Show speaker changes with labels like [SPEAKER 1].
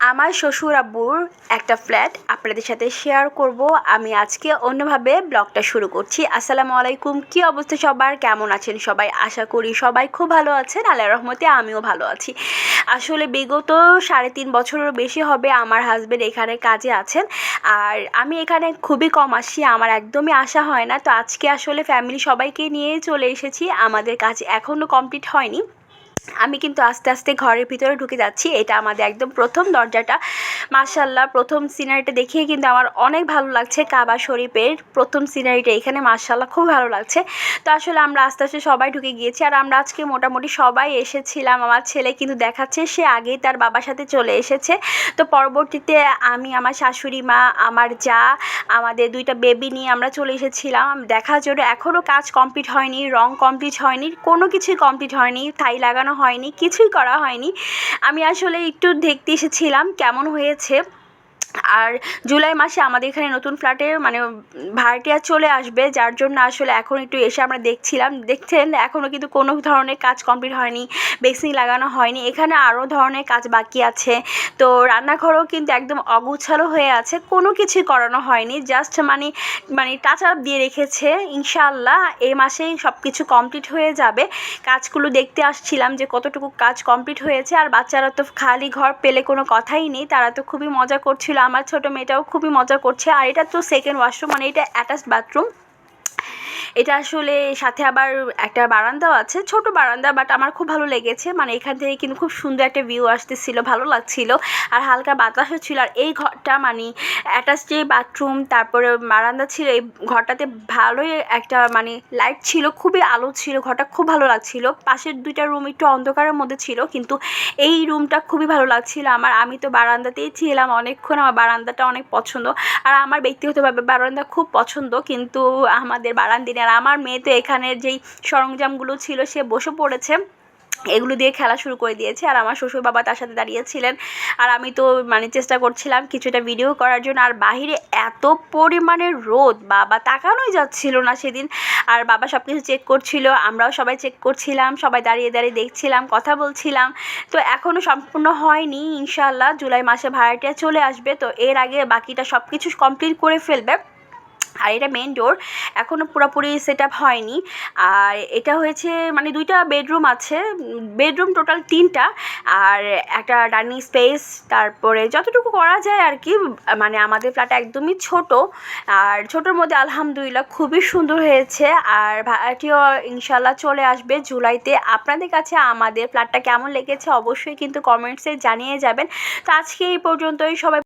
[SPEAKER 1] আমার শ্বশুর আব্বুর একটা ফ্ল্যাট আপনাদের সাথে শেয়ার করব। আমি আজকে অন্যভাবে ব্লগটা শুরু করছি। আসসালামু আলাইকুম। কি অবস্থা সবার? কেমন আছেন সবাই? আশা করি সবাই খুব ভালো আছেন। আল্লাহ রহমতে আমিও ভালো আছি। আসলে বিগত সাড়ে তিন বছরেরও বেশি হবে আমার হাজবেন্ড এখানে কাজে আছেন। আর আমি এখানে খুবই কম আসি, আমার একদমই আসা হয় না। তো আজকে আসলে ফ্যামিলি সবাইকে নিয়ে চলে এসেছি। আমাদের কাজ এখনও কমপ্লিট হয়নি। আমি কিন্তু আস্তে আস্তে ঘরের ভিতরে ঢুকে যাচ্ছি। এটা আমাদের একদম প্রথম দরজাটা। মার্শাল্লাহ প্রথম সিনারিটা দেখিয়ে কিন্তু আমার অনেক ভালো লাগছে কাবা শরীফের প্রথম সিনারিটা এখানে মার্শাল্লাহ খুব ভালো লাগছে। তো আসলে আমরা আস্তে আস্তে সবাই ঢুকে গিয়েছি আর আমরা আজকে মোটামুটি সবাই এসেছিলাম। আমার ছেলে কিন্তু দেখাচ্ছে, সে আগেই তার বাবার সাথে চলে এসেছে। তো পরবর্তীতে আমি, আমার শাশুড়ি মা, আমার যা, আমাদের দুইটা বেবি নিয়ে আমরা চলে এসেছিলাম। দেখার জন্য এখনও কাজ কমপ্লিট হয়নি, রং কমপ্লিট হয়নি, কোনো কিছুই কমপ্লিট হয়নি। তাই লাগানো হয়নি কিছুই করা হয়নি। আমি আসলে একটু দেখতে এসেছিলাম কেমন হয়েছে। আর জুলাই মাসে আমাদের এখানে নতুন ফ্ল্যাটে মানে ভাড়াটিয়া চলে আসবে, যার জন্য আসলে এখন একটু এসে আমরা দেখছিলাম। দেখছেন এখনও কিন্তু কোনো ধরনের কাজ কমপ্লিট হয়নি, বেসিন লাগানো হয়নি। এখানে আরও ধরনের কাজ বাকি আছে। তো রান্নাঘরও কিন্তু একদম অগুছালো হয়ে আছে, কোনো কিছুই করানো হয়নি। জাস্ট মানে মানে টাচ আপ দিয়ে রেখেছে, ইনশাআল্লাহ এই মাসেই সব কিছু কমপ্লিট হয়ে যাবে। কাজগুলো দেখতে আসছিলাম যে কতটুকু কাজ কমপ্লিট হয়েছে, আর বাচ্চারা তো খালি ঘর পেলে কোনো কথাই নেই, তারা তো খুবই মজা করছিল আমার ছোট মেয়েটাও খুবই মজা করছে। আর এটা তো সেকেন্ড ওয়াশরুম মানে এটা অ্যাটাচড বাথরুম এটা আসলে সাথে আবার একটা বারান্দাও আছে, ছোট বারান্দা বাট আমার খুব ভালো লেগেছে। মানে এখান থেকে কিন্তু খুব সুন্দর একটা ভিউ আসতেছিল, ভালো লাগছিল। আর হালকা বাতাসও ছিল। আর এই ঘরটা মানে অ্যাটাচ যে বাথরুম তারপরে বারান্দা ছিল, এই ঘরটাতে ভালোই একটা মানে লাইট ছিল, খুবই আলো ছিল, ঘরটা খুব ভালো লাগছিল। পাশের দুইটা রুম একটু অন্ধকারের মধ্যে ছিল, কিন্তু এই রুমটা খুবই ভালো লাগছিল। আমার, আমি তো বারান্দাতেই ছিলাম, অনেকক্ষণ আমার বারান্দাটা অনেক পছন্দ। আর আমার ব্যক্তিগতভাবে বারান্দা খুব পছন্দ, কিন্তু আমাদের বারান্দিনে আর আমার মেয়ে তো এখানের যেই সরঞ্জামগুলো ছিল সে বসে পড়েছে। এগুলো দিয়ে খেলা শুরু করে দিয়েছে আর আমার শ্বশুর বাবা তার সাথে দাঁড়িয়েছিলেন। আর আমি তো মানে চেষ্টা করছিলাম কিছুটা ভিডিও করার জন্য। আর বাহিরে এত পরিমাণে রোদ, বাবা তাকানোই যাচ্ছিল না সেদিন। আর বাবা সব কিছু চেক করছিল, আমরাও সবাই চেক করছিলাম, সবাই দাঁড়িয়ে দাঁড়িয়ে দেখছিলাম, কথা বলছিলাম। তো এখনও সম্পূর্ণ হয়নি, ইনশাআল্লাহ জুলাই মাসে ভাড়াটিয়া চলে আসবে। তো এর আগে বাকিটা সব কিছু কমপ্লিট করে ফেলবে। আর এটা মেন ডোর এখনও পুরোপুরি সেট আপ হয়নি। আর এটা হয়েছে মানে দুইটা বেডরুম আছে বেডরুম টোটাল তিনটা। আর একটা ডাইনিং স্পেস তারপরে যতটুকু করা যায় আর কি মানে আমাদের ফ্ল্যাট একদমই ছোট। আর ছোটোর মধ্যে আলহামদুলিল্লাহ খুবই সুন্দর হয়েছে। আর ভাড়াটিও ইনশাল্লাহ চলে আসবে জুলাইতে। আপনাদের কাছে আমাদের ফ্ল্যাটটা কেমন লেগেছে অবশ্যই কিন্তু কমেন্টসে জানিয়ে যাবেন। তো আজকে এই পর্যন্তই, সবাই